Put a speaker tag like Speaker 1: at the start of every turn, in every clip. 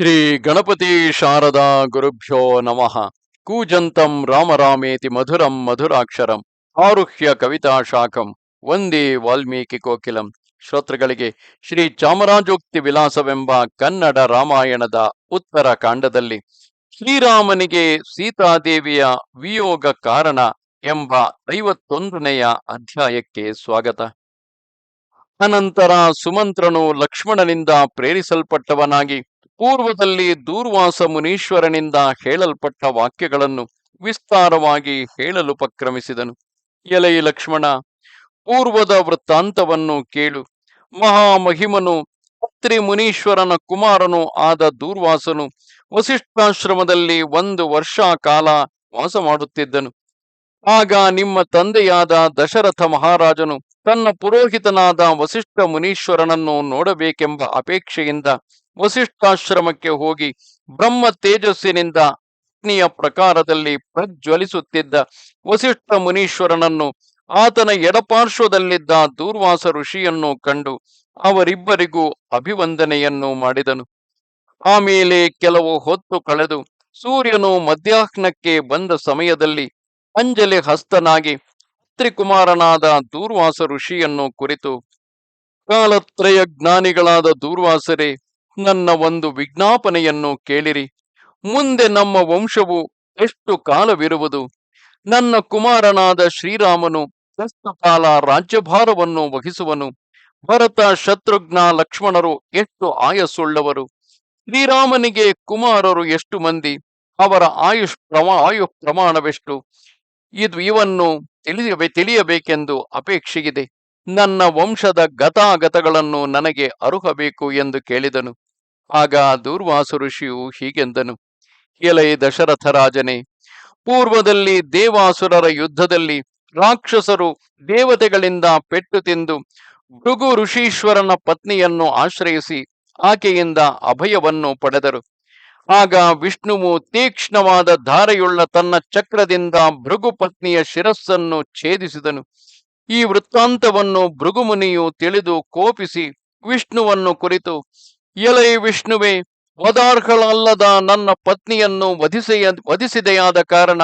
Speaker 1: ಶ್ರೀ ಗಣಪತಿ ಶಾರದಾ ಗುರುಭ್ಯೋ ನಮಃ. ಕೂಜಂತಂ ರಾಮರಾಮೇತಿ ಮಧುರಂ ಮಧುರಾಕ್ಷರಂ. ಆರುಹ್ಯ ಕವಿತಾ ಶಾಖಂ. ಒಂದೇ ವಾಲ್ಮೀಕಿ ಕೋಕಿಲಂ. ಶ್ರೋತೃಗಳಿಗೆ ಶ್ರೀ ಚಾಮರಾಜೋಕ್ತಿ ವಿಲಾಸವೆಂಬ ಕನ್ನಡ ರಾಮಾಯಣದ ಉತ್ತರ ಕಾಂಡದಲ್ಲಿ ಶ್ರೀರಾಮನಿಗೆ ಸೀತಾದೇವಿಯ ವಿಯೋಗ ಕಾರಣ ಎಂಬ ಐವತ್ತೊಂದನೆಯ ಅಧ್ಯಾಯಕ್ಕೆ ಸ್ವಾಗತ. ಅನಂತರ ಸುಮಂತ್ರನು ಲಕ್ಷ್ಮಣನಿಂದ ಪ್ರೇರಿಸಲ್ಪಟ್ಟವನಾಗಿ ಪೂರ್ವದಲ್ಲಿ ದೂರ್ವಾಸ ಮುನೀಶ್ವರನಿಂದ ಹೇಳಲ್ಪಟ್ಟ ವಾಕ್ಯಗಳನ್ನು ವಿಸ್ತಾರವಾಗಿ ಹೇಳಲುಪಕ್ರಮಿಸಿದನು ಎಲೈ ಲಕ್ಷ್ಮಣ, ಪೂರ್ವದ ವೃತ್ತಾಂತವನ್ನು ಕೇಳು. ಮಹಾಮಹಿಮನು, ಪತ್ರಿ ಮುನೀಶ್ವರನ ಕುಮಾರನು ಆದ ದೂರ್ವಾಸನು ವಸಿಷ್ಠಾಶ್ರಮದಲ್ಲಿ ಒಂದು ವರ್ಷ ಕಾಲ ವಾಸ ಮಾಡುತ್ತಿದ್ದನು. ಆಗ ನಿಮ್ಮ ತಂದೆಯಾದ ದಶರಥ ಮಹಾರಾಜನು ತನ್ನ ಪುರೋಹಿತನಾದ ವಸಿಷ್ಠ ಮುನೀಶ್ವರನನ್ನು ನೋಡಬೇಕೆಂಬ ಅಪೇಕ್ಷೆಯಿಂದ ವಸಿಷ್ಠಾಶ್ರಮಕ್ಕೆ ಹೋಗಿ ಬ್ರಹ್ಮ ತೇಜಸ್ಸಿನಿಂದ ಅಗ್ನಿಯ ಪ್ರಕಾರದಲ್ಲಿ ಪ್ರಜ್ವಲಿಸುತ್ತಿದ್ದ ವಸಿಷ್ಠ ಮುನೀಶ್ವರನನ್ನು ಆತನ ಎಡಪಾರ್ಶ್ವದಲ್ಲಿದ್ದ ದೂರ್ವಾಸ ಋಷಿಯನ್ನು ಕಂಡು ಅವರಿಬ್ಬರಿಗೂ ಅಭಿವಂದನೆಯನ್ನು ಮಾಡಿದನು. ಆಮೇಲೆ ಕೆಲವು ಹೊತ್ತು ಕಳೆದು ಸೂರ್ಯನು ಮಧ್ಯಾಹ್ನಕ್ಕೆ ಬಂದ ಸಮಯದಲ್ಲಿ ಅಂಜಲಿ ಹಸ್ತನಾಗಿ ತ್ರಿಕುಮಾರನಾದ ದೂರ್ವಾಸ ಋಷಿಯನ್ನು ಕುರಿತು ಕಾಲತ್ರಯ ಜ್ಞಾನಿಗಳಾದ ದೂರ್ವಾಸರೇ ನನ್ನ ಒಂದು ವಿಜ್ಞಾಪನೆಯನ್ನು ಕೇಳಿರಿ. ಮುಂದೆ ನಮ್ಮ ವಂಶವು ಎಷ್ಟು ಕಾಲವಿರುವುದು? ನನ್ನ ಕುಮಾರನಾದ ಶ್ರೀರಾಮನು ಎಷ್ಟು ಕಾಲ ರಾಜ್ಯಭಾರವನ್ನು ವಹಿಸುವನು. ಭರತ ಶತ್ರುಘ್ನ ಲಕ್ಷ್ಮಣರು ಎಷ್ಟು ಆಯಸ್ಸುಳ್ಳವರು? ಶ್ರೀರಾಮನಿಗೆ ಕುಮಾರರು ಎಷ್ಟು ಮಂದಿ? ಅವರ ಆಯುಷ್ ಪ್ರಮಾ, ಆಯು ಪ್ರಮಾಣವೆಷ್ಟು? ಇದು ಇವನ್ನು ತಿಳಿಯ ತಿಳಿಯಬೇಕೆಂದು ಅಪೇಕ್ಷೆಯಿದೆ. ನನ್ನ ವಂಶದ ಗತಾಗತಗಳನ್ನು ನನಗೆ ಅರುಹಬೇಕು ಎಂದು ಕೇಳಿದನು. ಆಗ ದೂರ್ವಾಸ ಋಷಿಯು ಹೀಗೆಂದನು ಎಲೈ ದಶರಥ ರಾಜನೇ ಪೂರ್ವದಲ್ಲಿ ದೇವಾಸುರರ ಯುದ್ಧದಲ್ಲಿ ರಾಕ್ಷಸರು ದೇವತೆಗಳಿಂದ ಪೆಟ್ಟು ತಿಂದು ಭೃಗು ಋಷೀಶ್ವರನ ಪತ್ನಿಯನ್ನು ಆಶ್ರಯಿಸಿ ಆಕೆಯಿಂದ ಅಭಯವನ್ನು ಪಡೆದರು. ಆಗ ವಿಷ್ಣುವು ತೀಕ್ಷ್ಣವಾದ ಧಾರೆಯುಳ್ಳ ತನ್ನ ಚಕ್ರದಿಂದ ಭೃಗು ಪತ್ನಿಯ ಶಿರಸ್ಸನ್ನು ಛೇದಿಸಿದನು. ಈ ವೃತ್ತಾಂತವನ್ನು ಭೃಗುಮುನಿಯು ತಿಳಿದು ಕೋಪಿಸಿ ವಿಷ್ಣುವನ್ನು ಕುರಿತು ಎಲೈ ವಿಷ್ಣುವೆ, ವದಾರ್ಹಳಲ್ಲದ ನನ್ನ ಪತ್ನಿಯನ್ನು ವಧಿಸೆಯ, ವಧಿಸಿದೆಯಾದ ಕಾರಣ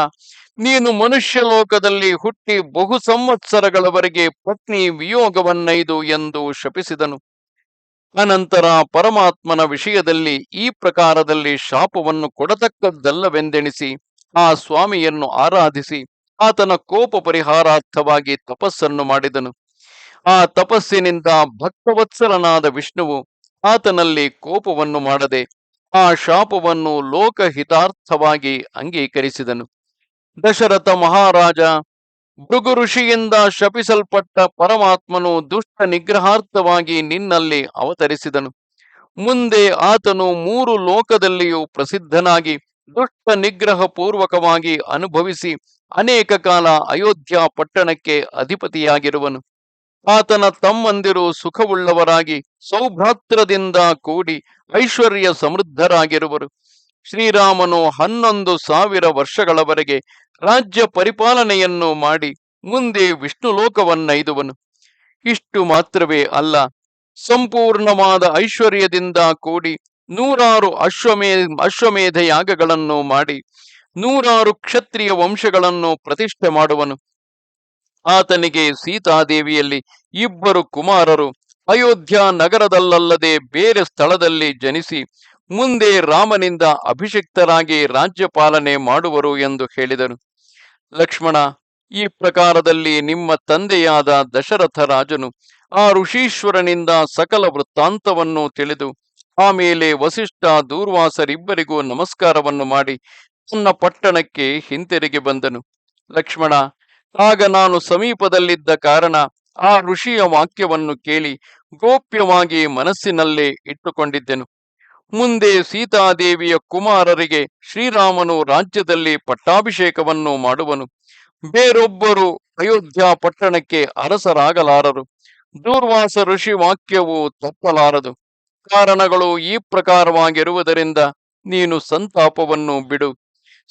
Speaker 1: ನೀನು ಮನುಷ್ಯ ಲೋಕದಲ್ಲಿ ಹುಟ್ಟಿ ಬಹು ಸಂವತ್ಸರಗಳವರೆಗೆ ಪತ್ನಿ ವಿಯೋಗವನ್ನೈದು ಎಂದು ಶಪಿಸಿದನು. ಅನಂತರ ಪರಮಾತ್ಮನ ವಿಷಯದಲ್ಲಿ ಈ ಪ್ರಕಾರದಲ್ಲಿ ಶಾಪವನ್ನು ಕೊಡತಕ್ಕದ್ದಲ್ಲವೆಂದೆಣಿಸಿ ಆ ಸ್ವಾಮಿಯನ್ನು ಆರಾಧಿಸಿ ಆತನ ಕೋಪ ಪರಿಹಾರಾರ್ಥವಾಗಿ ತಪಸ್ಸನ್ನು ಮಾಡಿದನು. ಆ ತಪಸ್ಸಿನಿಂದ ಭಕ್ತವತ್ಸಲನಾದ ವಿಷ್ಣುವು ಆತನಲ್ಲಿ ಕೋಪವನ್ನು ಮಾಡದೆ ಆ ಶಾಪವನ್ನು ಲೋಕಹಿತಾರ್ಥವಾಗಿ ಅಂಗೀಕರಿಸಿದನು. ದಶರಥ ಮಹಾರಾಜ ಭೃಗು ಋಷಿಯಿಂದ ಶಪಿಸಲ್ಪಟ್ಟ ಪರಮಾತ್ಮನು ದುಷ್ಟ ನಿಗ್ರಹಾರ್ಥವಾಗಿ ನಿನ್ನಲ್ಲಿ ಅವತರಿಸಿದನು. ಮುಂದೆ ಆತನು ಮೂರು ಲೋಕದಲ್ಲಿಯೂ ಪ್ರಸಿದ್ಧನಾಗಿ ದುಷ್ಟ ನಿಗ್ರಹ ಪೂರ್ವಕವಾಗಿ ಅನುಭವಿಸಿ ಅನೇಕ ಕಾಲ ಅಯೋಧ್ಯ ಪಟ್ಟಣಕ್ಕೆ ಅಧಿಪತಿಯಾಗಿರುವನು. ಆತನ ತಮ್ಮಂದಿರು ಸುಖವುಳ್ಳವರಾಗಿ ಸೌಭ್ರಾತ್ರದಿಂದ ಕೂಡಿ ಐಶ್ವರ್ಯ ಸಮೃದ್ಧರಾಗಿರುವರು. ಶ್ರೀರಾಮನು ಹನ್ನೊಂದು ಸಾವಿರ ವರ್ಷಗಳವರೆಗೆ ರಾಜ್ಯ ಪರಿಪಾಲನೆಯನ್ನು ಮಾಡಿ ಮುಂದೆ ವಿಷ್ಣು ಲೋಕವನ್ನೈದುವನು ಇಷ್ಟು ಮಾತ್ರವೇ ಅಲ್ಲ, ಸಂಪೂರ್ಣವಾದ ಐಶ್ವರ್ಯದಿಂದ ಕೂಡಿ ನೂರಾರು ಅಶ್ವಮೇ ಅಶ್ವಮೇಧ ಯಾಗಗಳನ್ನು ಮಾಡಿ ನೂರಾರು ಕ್ಷತ್ರಿಯ ವಂಶಗಳನ್ನು ಪ್ರತಿಷ್ಠೆ ಮಾಡುವನು. ಆತನಿಗೆ ಸೀತಾದೇವಿಯಲ್ಲಿ ಇಬ್ಬರು ಕುಮಾರರು ಅಯೋಧ್ಯ ನಗರದಲ್ಲಲ್ಲದೆ ಬೇರೆ ಸ್ಥಳದಲ್ಲಿ ಜನಿಸಿ ಮುಂದೆ ರಾಮನಿಂದ ಅಭಿಷಿಕ್ತರಾಗಿ ರಾಜ್ಯಪಾಲನೆ ಮಾಡುವರು ಎಂದು ಹೇಳಿದರು. ಲಕ್ಷ್ಮಣ, ಈ ಪ್ರಕಾರದಲ್ಲಿ ನಿಮ್ಮ ತಂದೆಯಾದ ದಶರಥ ರಾಜನು ಆ ಋಷೀಶ್ವರನಿಂದ ಸಕಲ ವೃತ್ತಾಂತವನ್ನು ತಿಳಿದು ಆಮೇಲೆ ವಸಿಷ್ಠ ದೂರ್ವಾಸರಿಬ್ಬರಿಗೂ ನಮಸ್ಕಾರವನ್ನು ಮಾಡಿ ತನ್ನ ಪಟ್ಟಣಕ್ಕೆ ಹಿಂತಿರುಗಿ ಬಂದನು. ಲಕ್ಷ್ಮಣ ಆಗ ನಾನು ಸಮೀಪದಲ್ಲಿದ್ದ ಕಾರಣ ಆ ಋಷಿಯ ವಾಕ್ಯವನ್ನು ಕೇಳಿ ಗೋಪ್ಯವಾಗಿ ಮನಸ್ಸಿನಲ್ಲೇ ಇಟ್ಟುಕೊಂಡಿದ್ದೆನು. ಮುಂದೆ ಸೀತಾದೇವಿಯ ಕುಮಾರರಿಗೆ ಶ್ರೀರಾಮನು ರಾಜ್ಯದಲ್ಲಿ ಪಟ್ಟಾಭಿಷೇಕವನ್ನು ಮಾಡುವನು. ಬೇರೊಬ್ಬರು ಅಯೋಧ್ಯ ಪಟ್ಟಣಕ್ಕೆ ಅರಸರಾಗಲಾರರು. ದೂರ್ವಾಸ ಋಷಿ ವಾಕ್ಯವು ತಪ್ಪಲಾರದು. ಕಾರಣಗಳು ಈ ಪ್ರಕಾರವಾಗಿರುವುದರಿಂದ ನೀನು ಸಂತಾಪವನ್ನು ಬಿಡು.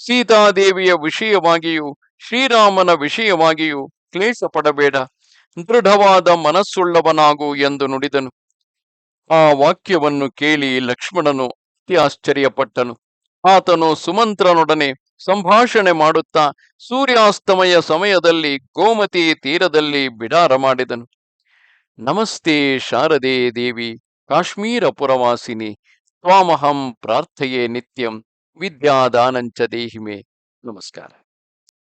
Speaker 1: ಸೀತಾದೇವಿಯ ವಿಷಯವಾಗಿಯೂ ಶ್ರೀರಾಮನ ವಿಷಯವಾಗಿಯೂ ಕ್ಲೇಶ ಪಡಬೇಡ ದೃಢವಾದ ಮನಸ್ಸುಳ್ಳವನಾಗು ಎಂದು ನುಡಿದನು. ಆ ವಾಕ್ಯವನ್ನು ಕೇಳಿ ಲಕ್ಷ್ಮಣನು ಅತಿ ಆಶ್ಚರ್ಯಪಟ್ಟನು. ಆತನು ಸುಮಂತ್ರನೊಡನೆ ಸಂಭಾಷಣೆ ಮಾಡುತ್ತಾ ಸೂರ್ಯಾಸ್ತಮಯ ಸಮಯದಲ್ಲಿ ಗೋಮತಿ ತೀರದಲ್ಲಿ ಬಿಡಾರ ಮಾಡಿದನು. ನಮಸ್ತೆ ಶಾರದೆ ದೇವಿ ಕಾಶ್ಮೀರ ಪುರವಾಸಿನಿ ತ್ವಾಮಹಂ ಪ್ರಾರ್ಥೆಯೇ ನಿತ್ಯಂ, ವಿದ್ಯಾದಾನಂಚ ದೇಹಿಮೆ. ನಮಸ್ಕಾರ.